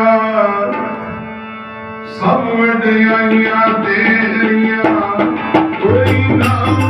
ਤੇਰੀਆਂ ਸਭ ਵਡਿਆਈਆਂ ਤੇਰੀਆਂ ਕੋਈ ਨਾ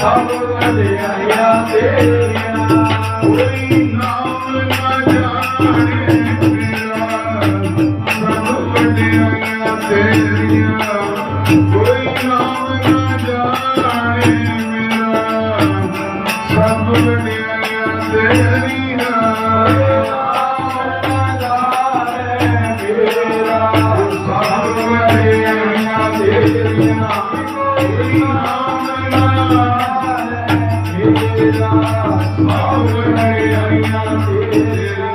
ਸਭ ਕਦੇ ਆਇਆ ਤੇਰੀਆਂ ਤੇਰਾ ਆਉਣੇ ਆਈਆਂ ਤੇਰਾ